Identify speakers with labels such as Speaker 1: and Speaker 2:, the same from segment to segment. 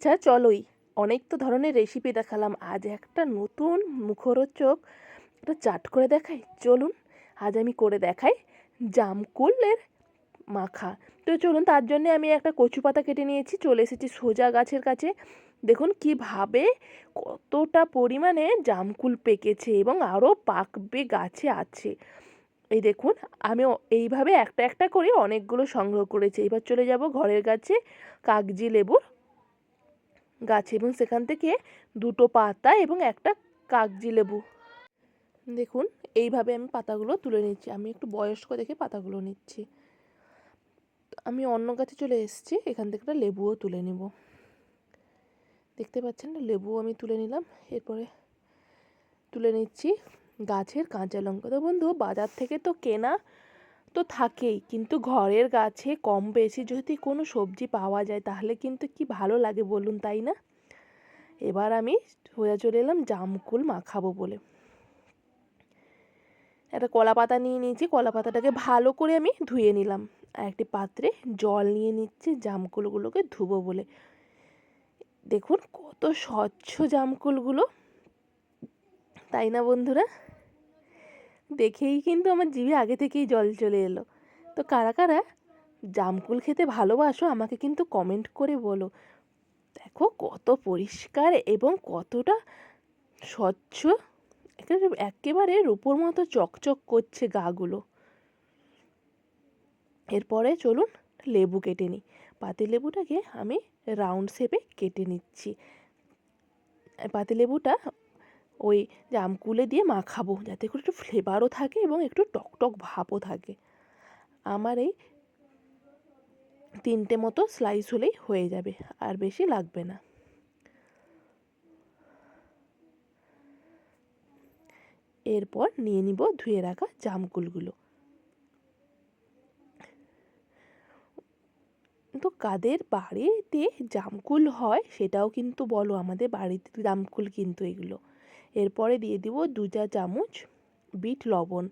Speaker 1: আচ্ছা চলোই। অনেক তো ধরনের রেসিপি দেখালাম। আজ একটা নতুন মুখরোচক একটা চাট করে দেখাই। চলুন, আজ আমি করে দেখাই জামকুলের মাখা। তো চলুন, তার জন্য আমি একটা কচু পাতা কেটে নিয়েছি, চলে এসেছি সোজা গাছের কাছে। দেখুন কীভাবে কতটা পরিমাণে জামকুল পেকেছে এবং আরও পাকবে গাছে আছে। এই দেখুন, আমি এইভাবে একটা একটা করে অনেকগুলো সংগ্রহ করেছি। এবার চলে যাব ঘরের কাছে কাগজি লেবুর গাছে এবং সেখান থেকে দুটো পাতা এবং একটা কাগজি লেবু। দেখুন, এইভাবে আমি পাতাগুলো তুলে নিচ্ছি। আমি একটু বয়স্ক দেখে পাতাগুলো নিচ্ছি। আমি অন্য গাছে চলে এসেছি, এখান থেকে একটা লেবুও তুলে নিব। দেখতে পাচ্ছেন লেবু আমি তুলে নিলাম। এরপরে তুলে নিচ্ছি গাছের কাঁচা লঙ্কা। তো বন্ধু, বাজার থেকে তো কেনা তো থাকেই। কিন্তু ঘরের গাছে কম বেশি যদি কোনো সবজি পাওয়া যায়, তাহলে কিন্তু কি ভালো লাগে বলুন, তাই না? এবার আমি সোজা চলে এলাম জামকুল মাখাবো বলে। একটা কলা পাতা নিয়ে নিয়েছি, কলা পাতাটাকে ভালো করে আমি ধুয়ে নিলাম। আর একটি পাত্রে জল নিয়ে নিচ্ছি, জামকুলগুলোকে ধুবো বলে। দেখুন কত স্বচ্ছ জামকুলগুলো। তাই না বন্ধুরা? দেখেই কিন্তু আমার জিভে আগে থেকেই জল চলে এলো। তো কারা কারা? জামকুল খেতে ভালোবাসো, আমাকে কিন্তু কমেন্ট করে বলো। দেখো কত পরিষ্কার এবং কতটা স্বচ্ছ। একেবারে রূপোর মতো চকচক করছে গাগুলো। এরপরে চলুন লেবু কেটে নিই। পাতিলেবুটাকে আমি রাউন্ড শেপে কেটে নিচ্ছি। পাতিলেবুটা ওই জামকুলে দিয়ে মাখাবো, যাতে করে একটু ফ্লেভারও থাকে এবং একটু টকটক ভাবও থাকে। আমার এই তিনটে মতো স্লাইস হলেই হয়ে যাবে, আর বেশি লাগবে না। এরপর নিয়ে নিব ধুয়ে রাখা জামকুলগুলো। তো কাদের বাড়িতে জামকুল হয় সেটাও কিন্তু বলো, আমাদের বাড়িতে জামকুল কিন্তু এগুলো। এরপরে দিয়ে দিব দু চা চামচ বিট লবণ।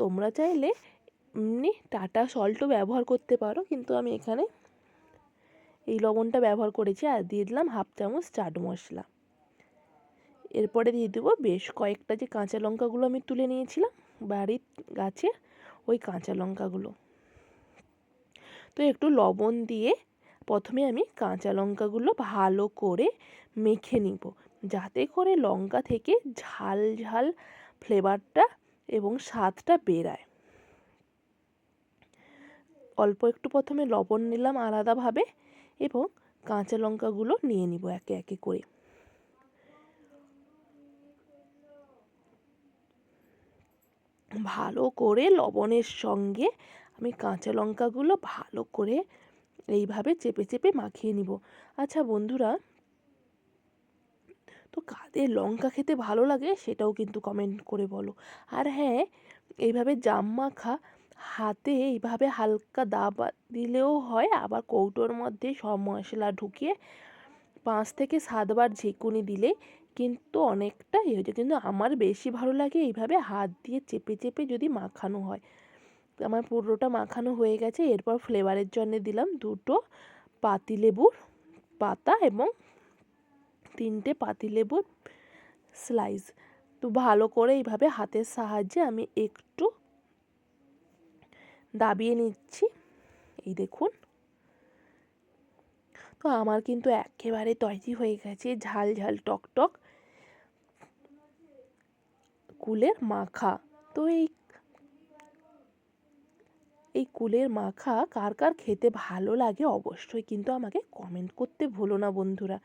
Speaker 1: তোমরা চাইলে এমনি টাটা সল্টও ব্যবহার করতে পারো, কিন্তু আমি এখানে এই লবণটা ব্যবহার করেছি আর দিয়ে দিলাম হাফ চামচ চাট মশলা। এরপরে দিয়ে দেবো বেশ কয়েকটা যে কাঁচা লঙ্কাগুলো আমি তুলে নিয়েছিলাম বাড়ির গাছে, ওই কাঁচা লঙ্কাগুলো। তো একটু লবণ দিয়ে প্রথমে আমি কাঁচা লঙ্কাগুলো ভালো করে মেখে নিব। যাতে করে লঙ্কা থেকে ঝাল ঝাল ফ্লেভারটা এবং স্বাদটা বেরায়। অল্প একটু প্রথমে লবণ নিলাম আলাদাভাবে এবং কাঁচা লঙ্কাগুলো নিয়ে নিব একে একে করে। ভালো করে লবণের সঙ্গে আমি কাঁচা লঙ্কাগুলো ভালো করে এইভাবে চেপে চেপে মাখিয়ে নিব। আচ্ছা বন্ধুরা তো কাদের লঙ্কা খেতে ভালো লাগে সেটাও কিন্তু কমেন্ট করে বলো। আর হ্যাঁ এইভাবে জাম মাখা হাতে এইভাবে হালকা দাবা দিলেও হয়, আবার কৌটোর মধ্যে সব মশলা ঢুকিয়ে পাঁচ থেকে সাতবার ঝেঁকুনি দিলে কিন্তু অনেকটা ইয়ে হয়ে যায়। কিন্তু আমার বেশি ভালো লাগে এইভাবে হাত দিয়ে চেপে চেপে যদি মাখানো হয়। আমার পুরোটা মাখানো হয়ে গেছে, এরপর ফ্লেভারের জন্য দিলাম দুটো পাতিলেবুর পাতা এবং তিনটে পাতিলেবুর স্লাইস তো ভালো করে এইভাবে হাতের সাহায্যে আমি একটু দাবিয়ে নিচ্ছি। এই দেখুন। তো আমার কিন্তু একেবারে তৈরি হয়ে গেছে ঝাল ঝাল টক টক কুলের মাখা। তো এই এই কুলের মাখা কার কার খেতে ভালো লাগে অবশ্যই কিন্তু আমাকে কমেন্ট করতে ভুলো না বন্ধুরা।